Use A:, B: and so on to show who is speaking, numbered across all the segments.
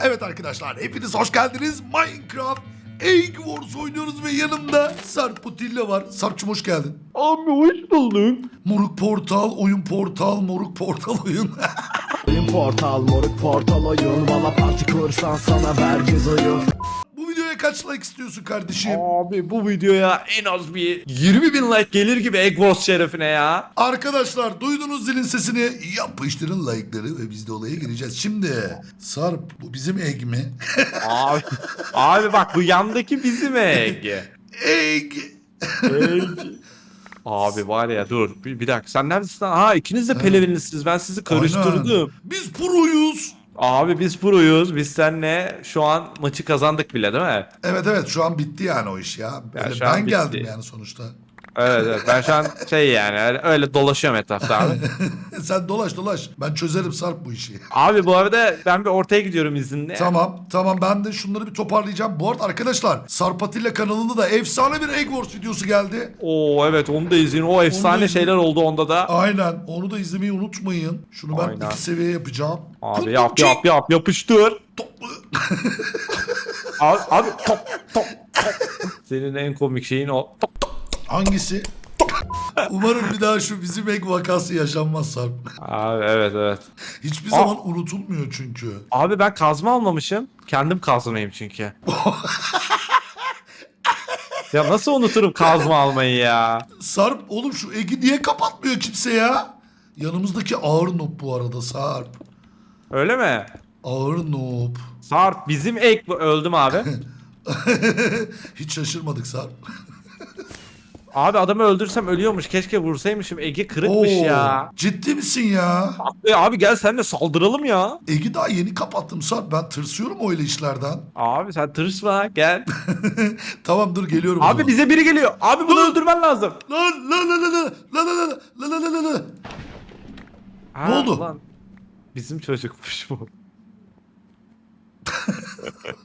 A: Evet arkadaşlar hepiniz hoş geldiniz. Minecraft Egg Wars oynuyoruz ve yanımda Sarp Putilla var. Sarp'cım hoş geldin.
B: Abi hoş bulduk.
A: Moruk Portal, oyun portal, moruk portal oyun.
C: Oyun portal moruk portal oyun Valla parti kursan sana vereceğiz oyun
A: kaç like istiyorsun kardeşim?
B: Abi bu videoya en az bir 20 bin like gelir gibi Egg Wars şerefine ya.
A: Arkadaşlar duydunuz zilin sesini yapıştırın like'ları ve biz de olaya gireceğiz. Şimdi Sarp bu bizim egg mi?
B: Abi, abi bak bu yandaki bizim Egg.
A: egg.
B: Egg. Abi var ya dur bir, bir dakika sen neredesin? Ha ikiniz de pelevinisiniz ben sizi karıştırdım.
A: Aynen. Biz proyuz.
B: Abi biz proyuz biz seninle şu an maçı kazandık bile değil mi?
A: Evet evet şu an bitti yani o iş ya. Böyle
B: şu an
A: ben
B: bitti.
A: geldim yani sonuçta.
B: Evet evet ben şu an şey yani öyle, dolaşıyorum etrafta abi.
A: Sen dolaş dolaş. Ben çözerim Sarp bu işi.
B: Abi bu arada ben bir ortaya gidiyorum izinle.
A: Tamam tamam ben de şunları bir toparlayacağım. Bu arada arkadaşlar Sarp Atilla kanalında da efsane bir Egg Wars videosu geldi.
B: Oo evet onu da izleyin. O efsane
A: izleyin.
B: şeyler oldu onda da.
A: Aynen onu da izlemeyi unutmayın. Şunu ben
B: Aynen.
A: iki seviye yapacağım.
B: Abi yap yap yap yapıştır.
A: Toplu.
B: Abi, abi top top top. Senin en komik şeyin o. Top.
A: Hangisi? Umarım bir daha şu bizim Egg vakası yaşanmaz Sarp.
B: Abi evet evet.
A: Hiçbir
B: Aa.
A: zaman unutulmuyor çünkü.
B: Abi ben kazma almamışım. Kendim kazmayayım çünkü. ya nasıl unuturum kazma almayı ya?
A: Sarp oğlum şu Egg'i niye kapatmıyor kimse ya? Yanımızdaki ağır noob bu arada Sarp.
B: Öyle mi?
A: Ağır noob.
B: Sarp bizim ek. Öldüm abi.
A: Hiç şaşırmadık Sarp.
B: Abi adamı öldürsem ölüyormuş. Keşke vursaymışım. Ege kırıkmış
A: Oo,
B: ya.
A: Ciddi misin ya?
B: Abi, abi gel sen de saldıralım ya.
A: Egg'i daha yeni kapattım Sarp. Ben tırsıyorum öyle işlerden.
B: Abi sen tırsma gel.
A: tamam dur geliyorum.
B: Abi bize biri geliyor. Abi bunu
A: Dur.
B: öldürmen lazım.
A: Lan lan lan lan lan lan lan lan lan lan lan lan.
B: Ha,
A: Ne oldu?
B: Lan. Bizim çocukmuş bu.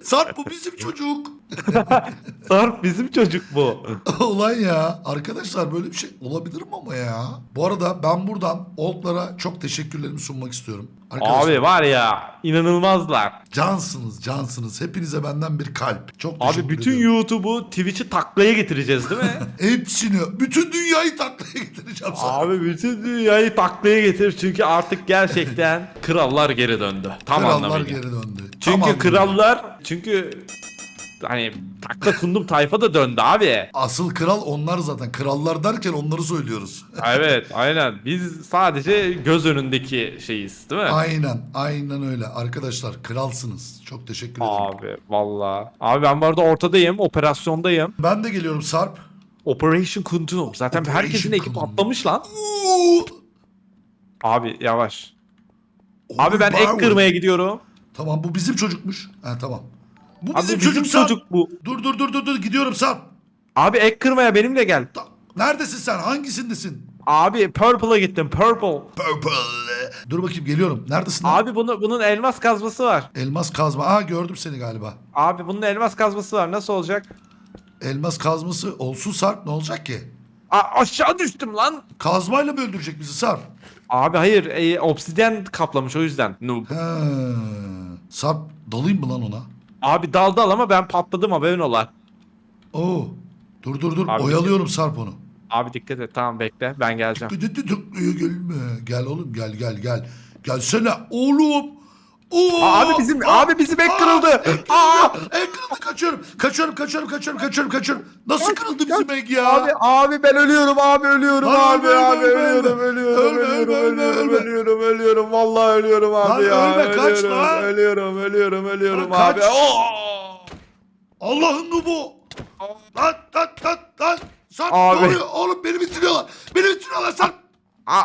A: Sarp bu bizim çocuk.
B: Sarp bizim çocuk bu.
A: Ulan ya arkadaşlar böyle bir şey olabilir mi ama ya? Bu arada ben buradan Old'lara çok teşekkürlerimi sunmak istiyorum. Arkadaşlar
B: Abi var ya inanılmazlar.
A: cansınız cansınız. Hepinize benden bir kalp. Çok teşekkür
B: Abi bütün
A: ediyorum.
B: YouTube'u Twitch'i taklaya getireceğiz değil mi?
A: Hepsini bütün dünyayı taklaya getireceğim sana.
B: Abi bütün dünyayı taklaya getir çünkü artık gerçekten krallar geri döndü. Tam
A: Krallar
B: anlamıyla.
A: geri döndü.
B: Çünkü
A: Tam anlamıyla.
B: krallar çünkü hani takla kundum tayfa da döndü abi.
A: Asıl kral onlar zaten. Krallar derken onları söylüyoruz.
B: Evet aynen biz sadece göz önündeki şeyiz değil mi?
A: aynen aynen öyle. Arkadaşlar kralsınız. Çok teşekkür ederim.
B: Abi valla. Abi ben bu arada ortadayım operasyondayım.
A: Ben de geliyorum Sarp.
B: Operation Kundum. Zaten
A: Operation
B: herkesin ekip
A: Kundum.
B: atlamış lan.
A: Oo!
B: Abi yavaş. Abi ben ek kırmaya gidiyorum.
A: Tamam bu bizim çocukmuş. Ha tamam. Bu
B: Abi
A: bizim,
B: bizim
A: çocuk, Sarp.
B: çocuk bu.
A: Dur dur dur dur dur gidiyorum Sarp.
B: Abi ek kırmaya benimle gel.
A: Ta- Neredesin sen? Hangisindesin?
B: Abi Purple'a gittim Purple.
A: Purple. Dur bakayım geliyorum. Neredesin? lan?
B: Abi bunu, bunun elmas kazması var.
A: Elmas kazma. Aa gördüm seni galiba.
B: Abi bunun elmas kazması var. Nasıl olacak?
A: Elmas kazması olsun Sarp ne olacak ki?
B: Aa, aşağı düştüm lan.
A: Kazmayla mı öldürecek bizi Sarp?
B: Abi hayır e, obsidyen kaplamış o yüzden. Noob.
A: He. Sarp dalayım mı lan ona?
B: Abi dal dal ama ben patladım haberin ola.
A: Oo. Dur dur dur.
B: Abi-
A: Oyalıyorum Sarp onu.
B: Abi dikkat et tamam bekle ben geleceğim.
A: Gıdıdı tıklıyor gelme. Gel oğlum gel gel gel. Gelsene oğlum. Oo.
B: Aa, abi bizim abi bizim ek
A: Aa,
B: kırıldı. Aa!
A: Ek kırıldı. Kaçıyorum. Kaçıyorum kaçıyorum kaçıyorum kaçıyorum kaçıyorum. Nasıl kırıldı bizim ek ya?
B: Abi abi ben ölüyorum abi ölüyorum
A: Lan
B: abi
A: ölme,
B: abi
A: ölme,
B: ölüyorum
A: ölme.
B: ölüyorum
A: Ölme,
B: ölüyorum
A: ölme,
B: ölüyorum
A: ölme.
B: ölüyorum ölüyorum vallahi ölüyorum abi
A: Lan
B: ya.
A: ölme, kaç
B: ölüyorum,
A: lan.
B: Ölüyorum ölüyorum ölüyorum
A: Lan
B: abi.
A: Allah'ın bu. Lan lan lan lan. Sarp
B: Abi.
A: oluyor? Oğlum beni bitiriyorlar. Beni bitiriyorlar Sarp.
B: Aa!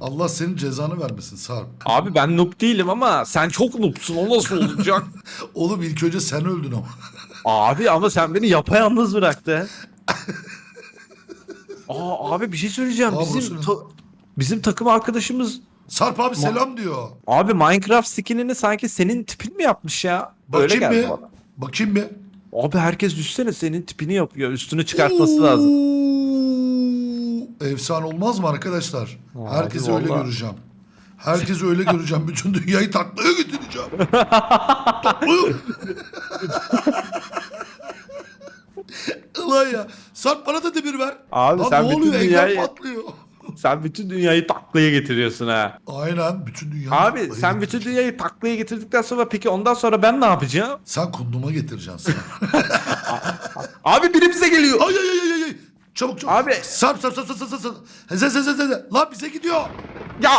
A: Allah senin cezanı vermesin Sarp.
B: Abi ben noob değilim ama sen çok noobsun o nasıl olacak?
A: Oğlum ilk önce sen öldün ama.
B: abi ama sen beni yapayalnız bıraktın. Aa abi bir şey söyleyeceğim.
A: Aa,
B: bizim ta- bizim takım arkadaşımız
A: Sarp abi selam diyor.
B: abi Minecraft skinini sanki senin tipin mi yapmış ya? Öyle
A: Bakayım
B: geldi
A: bir.
B: bana.
A: Bakayım bir.
B: Abi herkes düşsene senin tipini yapıyor. Üstünü çıkartması lazım.
A: Efsane olmaz mı arkadaşlar?
B: Abi
A: Herkesi öyle
B: vallahi.
A: göreceğim. Herkesi öyle göreceğim. Bütün dünyayı taklaya getireceğim. Taklaya. Ulan ya. Sarp bana da demir ver.
B: Abi
A: Lan
B: sen
A: ne
B: bütün
A: oluyor?
B: dünyayı-
A: patlıyor.
B: Sen bütün dünyayı taklaya getiriyorsun ha.
A: Aynen. Bütün dünyayı
B: Abi sen bütün dünyayı taklaya getirdikten sonra peki ondan sonra ben ne yapacağım?
A: Sen kunduma getireceksin sen.
B: Abi biri bize geliyor.
A: ay ay ay ay. Çabuk çabuk.
B: Abi.
A: Sarp sarp sarp sarp sarp sarp. Heze heze heze. Lan bize gidiyor.
B: Ya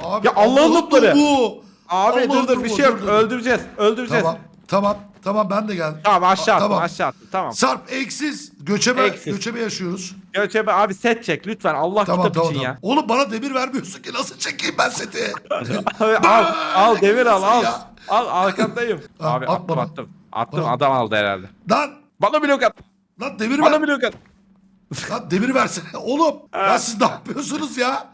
A: Abi
B: Ya Allah'ın notları.
A: Bu.
B: abi
A: Allah'ım
B: dur dur bir şey yok
A: dur, dur.
B: öldüreceğiz öldüreceğiz.
A: Tamam. Tamam. Tamam ben de geldim.
B: Tamam aşağı attım
A: tamam.
B: aşağı attım tamam.
A: Sarp eksiz. Göçebe,
B: Eksiz.
A: göçebe yaşıyoruz.
B: Göçebe abi set çek lütfen Allah
A: Tamam
B: kitap
A: tamam
B: için
A: tamam. Oğlum bana demir vermiyorsun ki nasıl çekeyim ben seti?
B: ya. al al demir al al.
A: Ya.
B: Al arkandayım. Abi
A: at
B: attım
A: bana.
B: attım. Attım
A: Bana.
B: adam aldı herhalde.
A: lan
B: Bana blok at.
A: lan demir ver.
B: Bana blok at.
A: Lan demir versene. Oğlum ya siz ne yapıyorsunuz ya?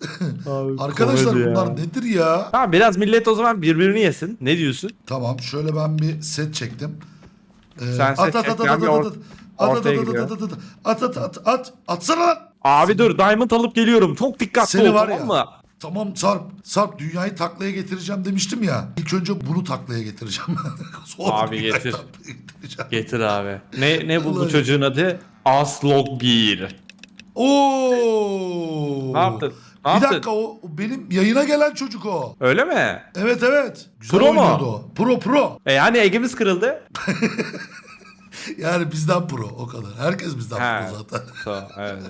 A: Arkadaşlar
B: komedi ya.
A: bunlar nedir ya?
B: Tamam biraz millet o zaman birbirini yesin. Ne diyorsun?
A: Tamam şöyle ben bir set çektim. Ee,
B: Sen set çek, ben bir or-
A: at at
B: ortaya
A: at
B: gidiyorum.
A: at at at at at atsana lan.
B: Abi dur diamond alıp geliyorum. Çok dikkatli
A: Seni
B: ol
A: var
B: tamam
A: ya.
B: mı?
A: Tamam Sarp, Sarp dünyayı taklaya getireceğim demiştim ya. İlk önce bunu taklaya getireceğim. Sonra
B: Abi
A: dünyayı
B: getir.
A: taklaya getireceğim.
B: Getir abi. Ne ne bu, bu
A: Vallahi.
B: çocuğun adı? Aslogir.
A: Oo.
B: Ne yaptın? Ne
A: bir
B: yaptın?
A: dakika o, o benim yayına gelen çocuk o.
B: Öyle mi?
A: Evet evet. Güzel
B: Pro mu?
A: oynuyordu o. Pro pro.
B: E yani egimiz kırıldı.
A: Yani bizden pro o kadar. Herkes bizden
B: He.
A: pro zaten.
B: Tamam, evet,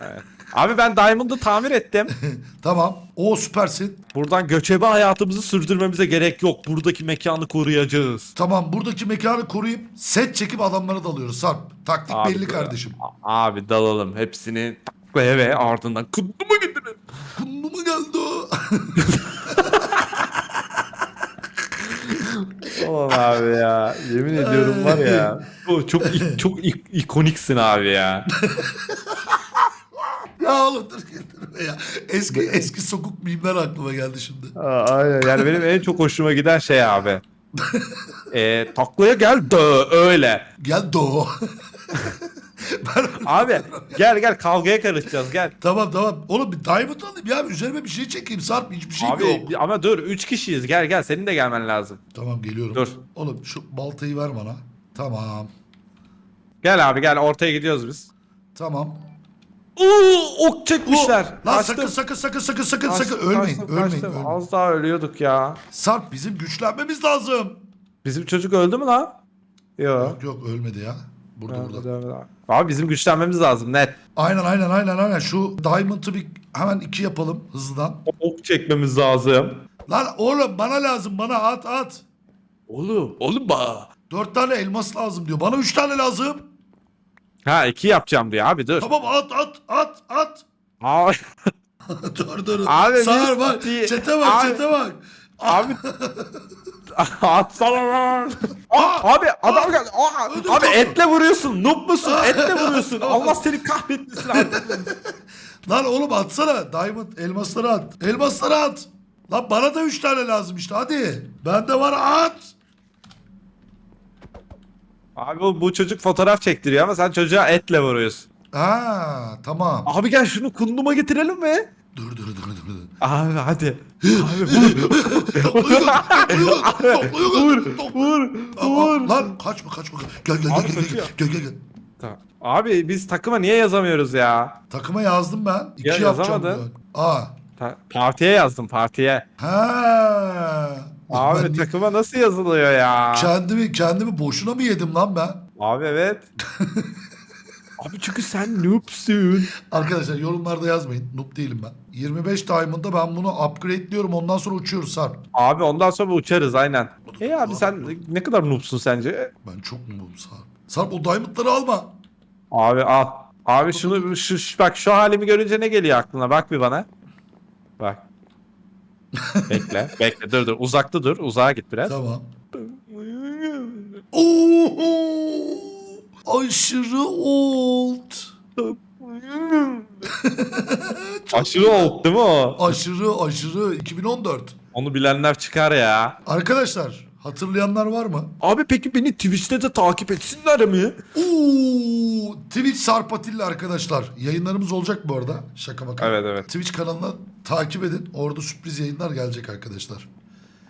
B: evet. Abi ben Diamond'ı tamir ettim.
A: tamam. O süpersin.
B: Buradan göçebe hayatımızı sürdürmemize gerek yok. Buradaki mekanı koruyacağız.
A: Tamam buradaki mekanı koruyup set çekip adamlara dalıyoruz Sarp. Taktik
B: Abi,
A: belli kardeşim.
B: A- Abi dalalım. Hepsini taklaya ve ardından kutlumu getirin.
A: Kundu mu geldi o?
B: Tamam abi ya. Yemin ediyorum var ya. O çok çok ik- ikoniksin abi ya.
A: ya oğlum dur getirme ya. Eski eski sokuk mimler aklıma geldi şimdi.
B: Aa, Aynen. Yani benim en çok hoşuma giden şey abi. e, taklaya gel de öyle.
A: Gel do. ben...
B: Abi gel gel kavgaya karışacağız gel.
A: Tamam tamam. Oğlum bir diamond alayım ya. Üzerime bir şey çekeyim Sarp. Hiçbir şey
B: Abi
A: yok.
B: ama dur 3 kişiyiz gel gel senin de gelmen lazım.
A: Tamam geliyorum.
B: Dur.
A: Oğlum şu baltayı ver bana. Tamam.
B: Gel abi gel ortaya gidiyoruz biz.
A: Tamam.
B: Uuu ok çekmişler.
A: Lan
B: Kaçtım.
A: sakın sakın sakın sakın sakın
B: Kaçtım,
A: sakın ölmeyin
B: kaçtım,
A: ölmeyin,
B: kaçtım.
A: ölmeyin.
B: Az daha ölüyorduk ya.
A: Sarp bizim güçlenmemiz lazım.
B: Bizim çocuk öldü mü lan? Yok.
A: Yok yok ölmedi ya. Burada burada.
B: Abi bizim güçlenmemiz lazım net.
A: Aynen aynen aynen aynen. Şu diamond'ı bir hemen iki yapalım hızlıdan.
B: Ok çekmemiz lazım.
A: Lan oğlum bana lazım bana at at.
B: Oğlum, oğlum ba.
A: Dört tane elmas lazım diyor. Bana üç tane lazım.
B: Ha iki yapacağım diyor abi dur.
A: Tamam at at at at.
B: Abi,
A: dur dur.
B: Abi
A: Sağır
B: biz-
A: bak. Çete bak
B: Abi-
A: çete bak.
B: abi. Atsana lan. Aa, abi adam geldi. Aa,
A: Ödüm
B: abi
A: koptu.
B: etle vuruyorsun. Noob musun? Etle vuruyorsun. Allah seni kahretmesin abi.
A: Lan oğlum atsana. Diamond elmasları at. Elmasları at. Lan bana da üç tane lazım işte hadi. Bende var at.
B: Abi bu, bu çocuk fotoğraf çektiriyor ama sen çocuğa etle vuruyorsun.
A: Ha tamam.
B: Abi gel şunu kunduma getirelim mi?
A: Dur dur dur dur. dur.
B: Abi hadi. Abi vur.
A: Topluyor, topluyor,
B: vur. Vur.
A: Aa,
B: Vur.
A: Lan kaçma kaçma. Gel gel
B: Abi
A: gel gel
B: kaçıyor.
A: gel gel gel. gel.
B: Tamam. Abi biz takıma niye yazamıyoruz ya?
A: Takıma yazdım ben. İki
B: Ya
A: yapacağım.
B: yazamadın.
A: diyor. Aa.
B: Ta- partiye yazdım partiye.
A: Ha.
B: Abi
A: Ben
B: takıma nasıl yazılıyor ya?
A: kendimi kendimi boşuna mı yedim lan ben?
B: Abi evet. Abi çünkü sen noobsun.
A: Arkadaşlar yorumlarda yazmayın. Noob değilim ben. 25 diamond'da ben bunu upgrade'liyorum. Ondan sonra uçuyoruz Sarp.
B: Abi ondan sonra uçarız aynen. E abi sen ne kadar noobsun sence?
A: Ben çok noob'um Sarp. Sarp o diamond'ları alma.
B: Abi al. Abi şunu şu, şu- bak şu halimi görünce ne geliyor aklına? Bak bir bana. Bak. Bekle, bekle. Dur dur. Uzakta dur. Uzağa git biraz.
A: Tamam. Oo! Aşırı old.
B: Aşırı oldu değil mi o?
A: Aşırı aşırı 2014.
B: Onu bilenler çıkar ya.
A: Arkadaşlar Hatırlayanlar var mı?
B: Abi peki beni Twitch'te de takip etsinler mi?
A: Oo, Twitch Sarp Atilla arkadaşlar. Yayınlarımız olacak bu arada. Şaka baka.
B: Evet, evet.
A: Twitch kanalına takip edin. Orada sürpriz yayınlar gelecek arkadaşlar.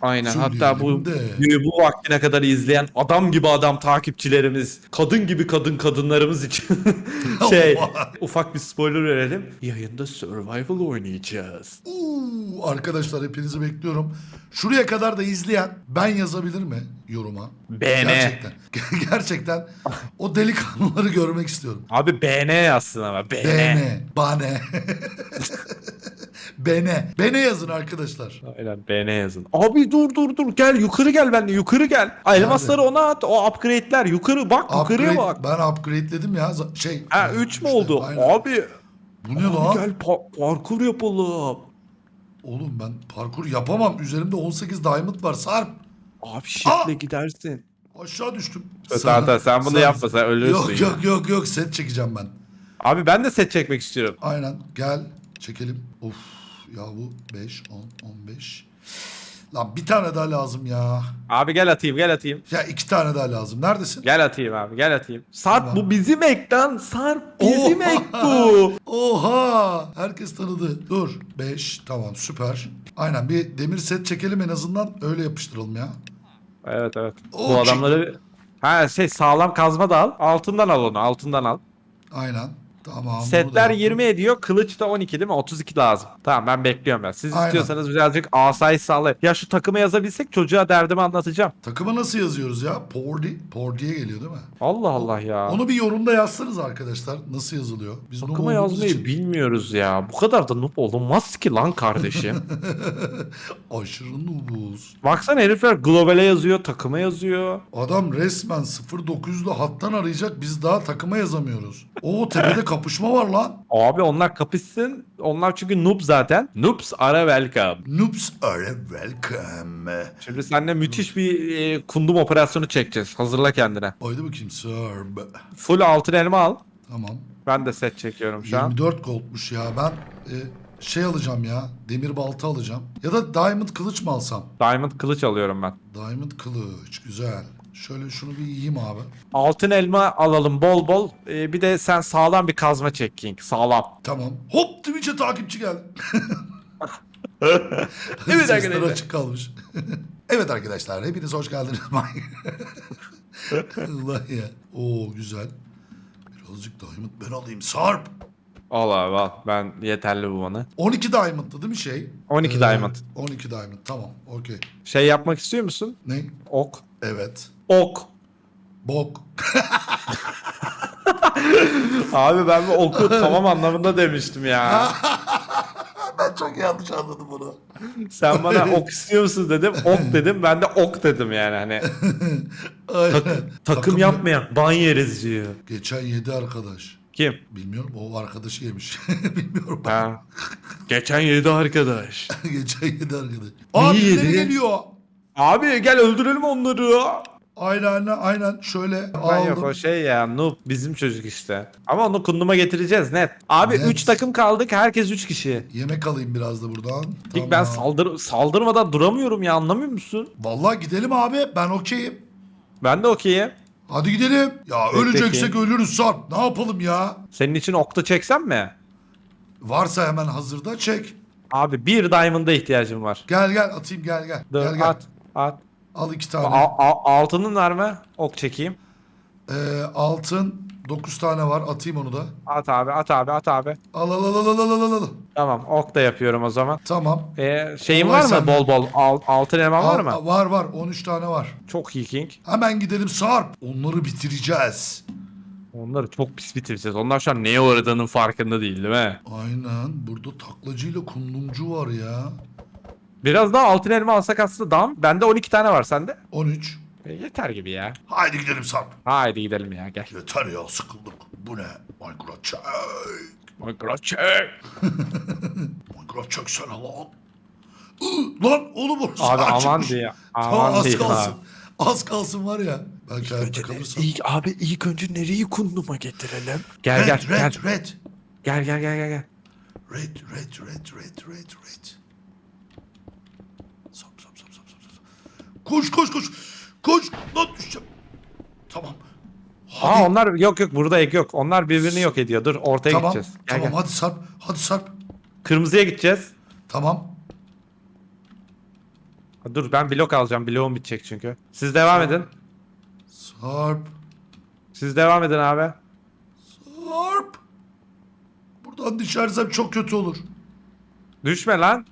B: Aynen.
A: Söyleyelim
B: Hatta bu
A: de.
B: bu vaktine kadar izleyen adam gibi adam takipçilerimiz, kadın gibi kadın kadınlarımız için şey ufak bir spoiler verelim. Yayında survival oynayacağız.
A: Oo, arkadaşlar hepinizi bekliyorum. Şuraya kadar da izleyen ben yazabilir mi yoruma?
B: Beğene.
A: Gerçekten. Gerçekten o delikanlıları görmek istiyorum.
B: Abi BN yazsın ama BN.
A: Bene, bane. Bene. Bene yazın arkadaşlar.
B: Aynen BN yazın. Abi dur dur dur gel yukarı gel benimle yukarı gel. Elmasları ona at o upgrade'ler yukarı bak yukarıya
A: Upgrade-
B: bak.
A: Ben upgrade'ledim ya. Z- Şey.
B: Ha
A: e,
B: 3 mü
A: işte,
B: oldu?
A: aynen.
B: Abi,
A: Bu ne
B: abi
A: lan?
B: gel pa- parkur yapalım.
A: Oğlum ben parkur yapamam. Üzerimde 18 diamond var. Sarp.
B: Abi shift'le gidersin.
A: Aşağı düştüm.
B: Tamam tamam sen bunu
A: Sana-
B: yapma sen ölürsün.
A: Yok
B: ya.
A: yok yok yok set çekeceğim ben.
B: Abi ben de set çekmek istiyorum.
A: Aynen gel çekelim. Of ya bu 5 10 15. Lan bir tane daha lazım ya.
B: Abi gel atayım gel atayım.
A: Ya iki tane daha lazım. Neredesin?
B: Gel atayım abi gel atayım. Sarp
A: Tamam.
B: bu bizim ekran. Sarp bizim
A: Oha!
B: ek bu.
A: Oha! Herkes tanıdı. Dur. 5 tamam süper. Aynen bir demir set çekelim en azından öyle yapıştıralım ya.
B: Evet evet.
A: Oo,
B: bu adamları ha şey sağlam kazma da al. Altından al onu altından al.
A: Aynen. Tamam.
B: Setler
A: yaptım.
B: 20 ediyor. Kılıç da 12 değil mi? 32 lazım. Tamam ben bekliyorum ya. Siz
A: Aynen.
B: istiyorsanız birazcık asayiş sağlayın. Ya şu takımı yazabilsek çocuğa derdimi anlatacağım.
A: Takıma nasıl yazıyoruz ya? Pordi. Pordi'ye geliyor değil mi?
B: Allah Allah ya.
A: Onu bir yorumda yazsanız arkadaşlar. Nasıl yazılıyor? Biz noob
B: Takıma
A: olduğumuz
B: yazmayı
A: için
B: bilmiyoruz ya. Bu kadar da noob olunmaz ki lan kardeşim.
A: aşırı noobuz.
B: Baksana herifler globale yazıyor, takıma yazıyor.
A: Adam resmen 0900'lü hattan arayacak. Biz daha takıma yazamıyoruz. O tepede kapışma var lan.
B: Abi onlar kapışsın. Onlar çünkü noob zaten. Noobs are welcome.
A: Noobs are welcome.
B: Şimdi seninle müthiş bir e, kundum operasyonu çekeceğiz. Hazırla kendine.
A: Haydi bakayım sir.
B: Full altın elma al.
A: Tamam.
B: Ben de set çekiyorum şu an.
A: 24 goldmuş ya. Ben e, şey alacağım ya. Demir balta alacağım. Ya da diamond kılıç mı alsam?
B: Diamond kılıç alıyorum ben.
A: Diamond kılıç. Güzel. Şöyle şunu bir yiyeyim abi.
B: Altın elma alalım bol bol. E, bir de sen sağlam bir kazma çek King. Sağlam.
A: Tamam. Hop Twitch'e takipçi geldi.
B: Evet arkadaşlar.
A: açık kalmış. evet arkadaşlar hepiniz hoş geldiniz. Allah ya. Oo güzel. Birazcık diamond ben alayım. Sarp.
B: Al abi al. Ben yeterli bu bana.
A: 12 diamond'dı değil mi şey?
B: 12 diamond.
A: 12 diamond tamam okey.
B: Şey yapmak istiyor musun?
A: Ne?
B: Ok.
A: Evet.
B: Ok.
A: Bok.
B: Abi ben bu oku tamam anlamında demiştim ya.
A: ben çok yanlış anladım bunu.
B: Sen bana ok istiyor musun dedim. Ok dedim. Ben de ok dedim yani hani.
A: Aynen.
B: Takım, yapmayan ban yeriz diyor.
A: Geçen yedi arkadaş.
B: Kim?
A: Bilmiyorum o arkadaşı yemiş. Bilmiyorum.
B: Ha. Geçen yedi arkadaş.
A: Geçen yedi arkadaş. Aa birileri
B: yedi?
A: geliyor.
B: Abi gel öldürelim onları.
A: Aynen aynen şöyle
B: Ben
A: aldım.
B: yok o şey ya noob bizim çocuk işte. Ama onu kunduma getireceğiz net. Abi
A: Net.
B: 3 takım kaldık herkes 3 kişi.
A: Yemek alayım biraz da buradan.
B: İlk ben saldır saldırmadan duramıyorum ya anlamıyor musun?
A: Vallahi gidelim abi ben okeyim.
B: Ben de okeyim.
A: Hadi gidelim. Ya
B: Peki,
A: öleceksek ölürüz Sarp. Ne yapalım ya?
B: Senin için okta çeksem mi?
A: Varsa hemen hazırda çek.
B: Abi bir diamond'a ihtiyacım var.
A: Gel gel atayım gel gel.
B: Dur
A: gel gel.
B: at at.
A: Al iki tane.
B: A- a- altının var mı? Ok çekeyim.
A: Ee, altın 9 tane var. Atayım onu da.
B: At abi at abi at abi.
A: Al al al al al al al al.
B: Tamam ok da yapıyorum o zaman.
A: Tamam.
B: Ee, şeyin
A: Olay
B: var mı
A: sende.
B: bol bol? Al, altın elman var
A: Al-
B: mı?
A: Var var 13 tane var.
B: Çok iyi King.
A: Hemen gidelim Sarp. Onları bitireceğiz.
B: Onları çok pis bitireceğiz. Onlar şu an neye uğradığının farkında değil değil mi?
A: Aynen. Burada taklacıyla kundumcu var ya.
B: Biraz daha altın elma alsak aslında daha mı? Bende 12 tane var sende.
A: 13.
B: E, yeter gibi ya.
A: Haydi gidelim Sarp.
B: Haydi gidelim ya gel.
A: Yeter ya sıkıldık. Bu ne? Minecraft çek.
B: Minecraft çek.
A: Minecraft çeksene lan. Iı, lan oğlum orası
B: Abi aman diye.
A: Tamam
B: Aman
A: az
B: diye.
A: kalsın. Az kalsın var ya. Belki hayatta kalırsam.
B: İlk, abi ilk önce nereyi kunduma getirelim? Gel
A: Red,
B: gel
A: red,
B: gel.
A: red.
B: Gel gel gel gel gel.
A: Red, red, red, red, red, red. Koş koş koş. Koş. Lan düşeceğim. Tamam. Hadi.
B: Aa onlar yok yok burada ek yok. Onlar birbirini yok ediyor. Dur ortaya
A: tamam,
B: gideceğiz. Gel,
A: tamam
B: gel.
A: hadi sarp. Hadi sarp.
B: Kırmızıya gideceğiz.
A: Tamam.
B: Dur ben blok alacağım. Bloğum bitecek çünkü. Siz devam sarp. edin.
A: Sarp.
B: Siz devam edin abi.
A: Sarp. Buradan düşersem çok kötü olur.
B: Düşme lan.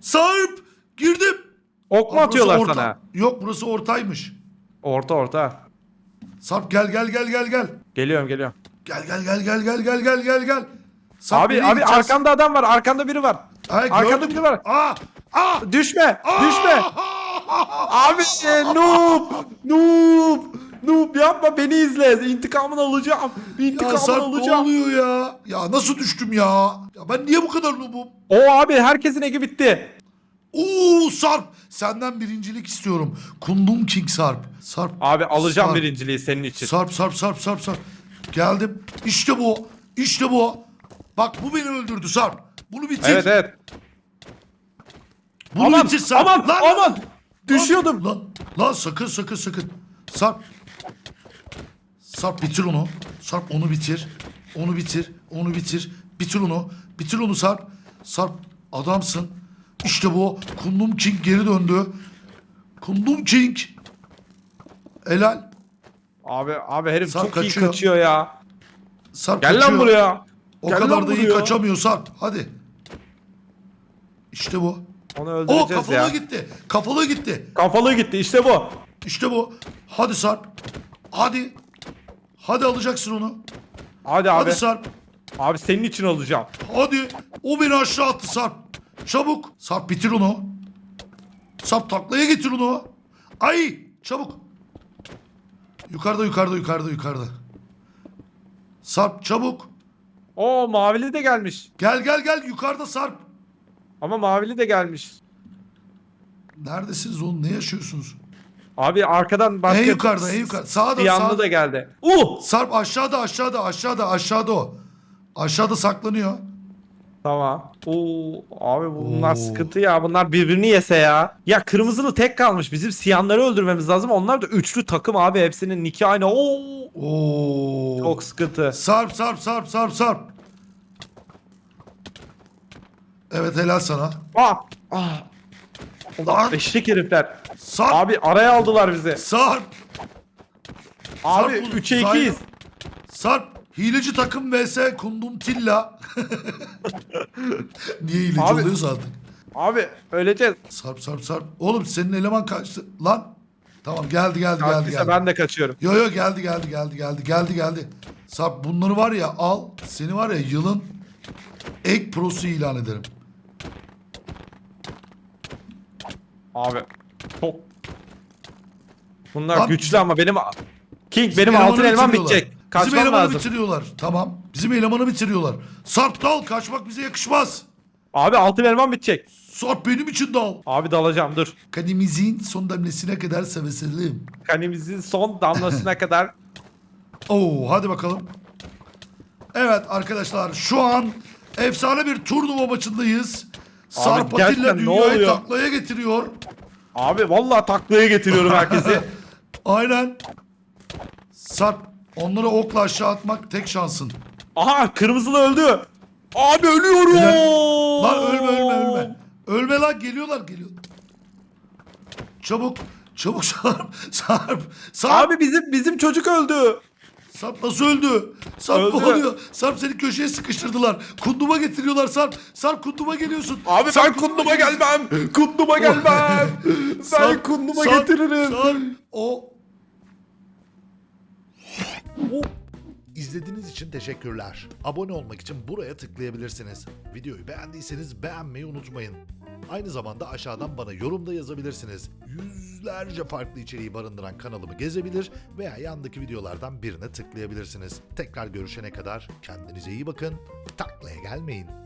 A: Sarp. Girdim.
B: Ok mu
A: Aa, burası
B: atıyorlar
A: orta.
B: sana?
A: Yok burası ortaymış.
B: Orta orta.
A: Sarp gel gel gel gel gel.
B: Geliyorum geliyorum.
A: Gel gel gel gel gel gel gel gel gel. Sarp,
B: abi
A: nereye
B: abi
A: gideceğiz?
B: arkanda adam var. Arkanda biri var.
A: Ay,
B: arkanda biri var.
A: Aa! Aa!
B: Düşme. Düşme. Abi e, noob. Noob. Noob yapma beni izle. İntikamını alacağım.
A: Ya
B: İntikamını
A: Sarp ne
B: alacağım.
A: oluyor ya? Ya nasıl düştüm ya? Ya ben niye bu kadar noobum?
B: O abi herkesin eki bitti.
A: Oo Sarp senden birincilik istiyorum. Kundum King Sarp. Sarp.
B: Abi alacağım
A: Sarp.
B: birinciliği senin için.
A: Sarp Sarp Sarp Sarp Sarp. Geldim. İşte bu. İşte bu. Bak bu beni öldürdü Sarp. Bunu bitir.
B: Evet evet.
A: Bunu
B: aman
A: bitir Sarp.
B: aman
A: Lan,
B: aman.
A: lan,
B: Düşüyordum.
A: Lan, lan sakın sakın sakın. Sarp. Sarp bitir onu. Sarp onu bitir. Onu bitir. Onu bitir. Bitir onu. Bitir onu Sarp. Sarp adamsın. İşte bu. Kundum King geri döndü. Kundum King. Helal.
B: Abi abi herif
A: Sarp
B: çok iyi
A: kaçıyor.
B: kaçıyor ya.
A: Sarp
B: Gel
A: kaçıyor.
B: lan buraya.
A: O
B: Gel
A: kadar da iyi
B: buraya.
A: kaçamıyor Sarp. Hadi. İşte bu.
B: Onu
A: O
B: öldüreceğiz
A: kafalı
B: ya.
A: gitti. Kafalı gitti.
B: Kafalı gitti işte bu.
A: İşte bu. Hadi Sarp. Hadi. Hadi alacaksın onu.
B: Hadi abi.
A: Hadi Sarp.
B: Abi senin için alacağım.
A: Hadi. O beni aşağı attı Sarp. Çabuk. Sarp bitir onu. Sarp taklaya getir onu. Ay. Çabuk. Yukarıda yukarıda yukarıda yukarıda. Sarp çabuk.
B: Oo mavili de gelmiş.
A: Gel gel gel yukarıda Sarp.
B: Ama mavili de gelmiş.
A: Neredesiniz oğlum? Ne yaşıyorsunuz?
B: Abi arkadan başka...
A: en yukarıda en yukarıda. Sağda
B: Yanlı
A: sağda.
B: da geldi. Uh!
A: Sarp aşağıda aşağıda aşağıda aşağıda o. Aşağıda saklanıyor.
B: Tamam. Oo, abi bunlar
A: Oo.
B: sıkıntı ya. Bunlar birbirini yese ya. Ya kırmızılı tek kalmış. Bizim siyanları öldürmemiz lazım. Onlar da üçlü takım abi. Hepsinin niki aynı. Oo!
A: Oo.
B: Çok sıkıntı.
A: Sarp sarp sarp sarp sarp. Evet helal sana.
B: Ah! Ah!
A: Lan.
B: Eşek herifler.
A: Sarp.
B: Abi araya aldılar bizi.
A: Sarp.
B: Abi
A: Sarp,
B: 3'e
A: Sarp.
B: 2'yiz.
A: Sarp. Hileci takım vs Kundum Tilla. Niye hileci
B: Abi.
A: oluyorsa artık.
B: Abi öleceğiz.
A: Sarp sarp sarp. Oğlum senin eleman kaçtı. Lan. Tamam geldi geldi geldi
B: Kalktıysa
A: geldi.
B: ben de kaçıyorum.
A: Yo yo geldi geldi geldi geldi geldi geldi. Sarp bunları var ya al. Seni var ya yılın ek prosu ilan ederim.
B: Abi çok Bunlar
A: Lan-
B: güçlü ama benim King benim
A: elemanı
B: altın
A: bitiriyorlar.
B: bitecek.
A: Bizim
B: Kaçmam
A: elemanı
B: lazım.
A: bitiriyorlar. Tamam. Bizim elemanı bitiriyorlar. Sarp dal kaçmak bize yakışmaz.
B: Abi altın elmam bitecek.
A: Sarp benim için dal.
B: Abi dalacağım dur.
A: Kanimizin son demlesine kadar seveselim.
B: Kanimizin son damlasına kadar.
A: Oo hadi bakalım. Evet arkadaşlar şu an efsane bir turnuva maçındayız. Sarp Atilla
B: gerçekten ne
A: dünyayı
B: oluyor?
A: taklaya getiriyor.
B: Abi vallahi taklaya getiriyorum herkesi.
A: Aynen. Sarp onları okla aşağı atmak tek şansın.
B: Aha kırmızılı öldü. Abi ölüyorum.
A: Lan ölme ölme ölme. Ölme lan geliyorlar geliyor. Çabuk çabuk Sarp Sarp Sarp
B: Abi bizim bizim çocuk öldü.
A: Sarp nasıl öldü? Sarp
B: Öldü.
A: ne oluyor? Sarp seni köşeye sıkıştırdılar. Kunduma getiriyorlar Sarp. Sarp kunduma geliyorsun.
B: Abi
A: Sarp,
B: ben kunduma
A: geliyorsun.
B: gelmem. Kunduma gelmem. ben
A: Sarp,
B: kunduma
A: Sarp,
B: getiririm.
A: Sarp o
D: İzlediğiniz için teşekkürler. Abone olmak için buraya tıklayabilirsiniz. Videoyu beğendiyseniz beğenmeyi unutmayın. Aynı zamanda aşağıdan bana yorumda yazabilirsiniz. Yüzlerce farklı içeriği barındıran kanalımı gezebilir veya yandaki videolardan birine tıklayabilirsiniz. Tekrar görüşene kadar kendinize iyi bakın. Taklaya gelmeyin.